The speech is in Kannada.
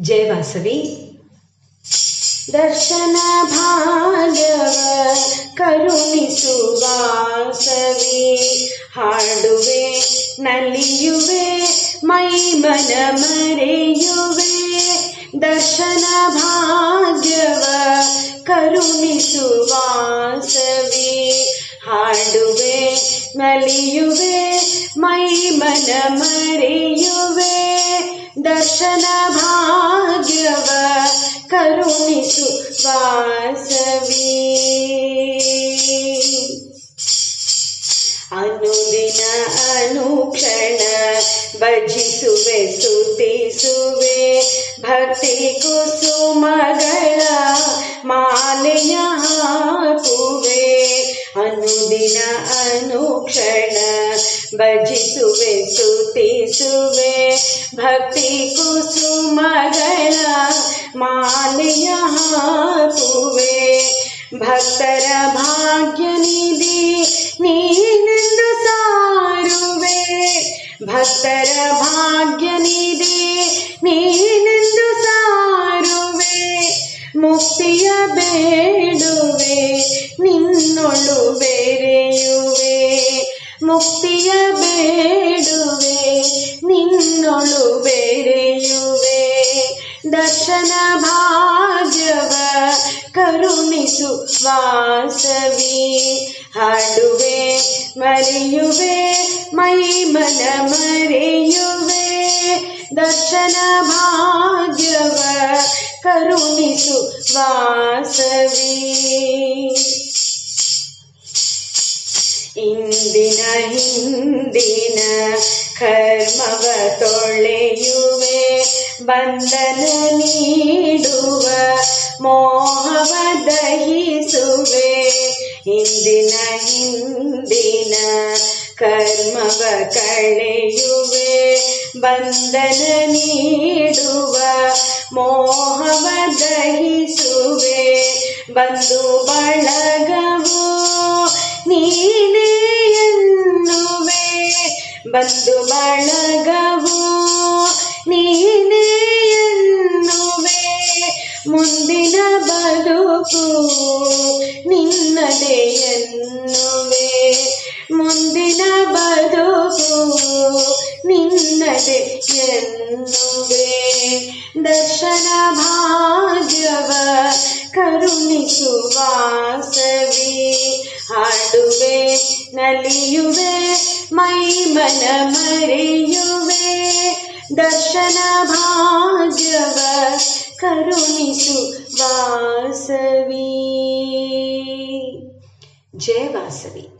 ಜಯ ವಾಸವಿ. ದರ್ಶನ ಭಾಗ್ಯವ ಕರುಣಿಸುವ ಸವಿ ಹಾಡುವೆ, ನಲಿಯುವೆ, ಮೈ ಮನ ಮರೆಯುವೆ. ದರ್ಶನ ಭಾಗ್ಯವ ಕರುಣಿಸುವ ಸವಿ ಹಾಡುವೆ, ನಲಿಯುವೆ, ಮೈ ಮನ ಮರೆಯುವೆ. दर्शनभाग्यव करुणिषु वासवी। अनुदिन अनुक्षण भजिसुवे भक्ति भक्तिकुसुमग मानया कुवे। अनुदिन अनुक्षण ಭಜಿಸುವೆ ಸ್ತುತಿಸುವೆ ಭಕ್ತಿ ಕುಸುಮಗಳ ಮಾಲೆಯ ಹಾಕುವೆ ಭಕ್ತರ ಭಾಗ್ಯ ನಿಧಿ ನೀನೆಂದು ಸಾರುವೆ ಭಕ್ತರ ಭಾಗ್ಯ ನಿಧಿ ನೀನೆಂದು ಸಾರುವೆ ಮುಕ್ತಿಯ ಬೇಡುವೆ ನಿನ್ನೊಳು ಬೆರೆಯುವೆ ಮುಕ್ತಿಯ ಬೇಡುವೆ ನಿನ್ನೊಳು ಬೆರೆಯುವೆ ದರ್ಶನ ಭಾಗ್ಯವ ಕರುಣಿಸು ವಾಸವಿ ಹಾಡುವೆ ಮರೆಯುವೆ ಮೈ ಮನ ಮರೆಯುವೆ ದರ್ಶನ ಭಾಗ್ಯವ ಕರುಣಿಸು ವಾಸವಿ ಇಂದಿನ ಹಿಂದಿನ ಕರ್ಮವ ತೊಳೆಯುವೆ, ಬಂಧನ ನೀಡುವ, ಮೋಹವ ದಹಿಸುವೆ. ಹಿಂದಿನ ಹಿಂದಿನ ಕರ್ಮವ ಕಳೆಯುವೆ, ಬಂಧನ ನೀಡುವ, ಮೋಹವ ದಹಿಸುವೆ. ಬಂಧು ಬಳಗವು, ನೀನೇ ಬಂಧು ಬಳಗವು ನೀನೇ ಎನ್ನುವೆ. ಮುಂದಿನ ಬದುಕು ನಿನ್ನದೇ ಎನ್ನುವೆ. ಮುಂದಿನ ಬದುಕು ನಿನ್ನದೇ ಎನ್ನುವೆ. ಕರುಣಿಸು ವಾಸವಿ ಹಾಡುವೆ ನಲಿಯುವೆ ಮೈ ಮನ ಮರೆಯುವೆ. ದರ್ಶನ ಭಾಗ್ಯವ ಕರುಣಿಸು ವಾಸವಿ. ಜಯ ವಾಸವಿ.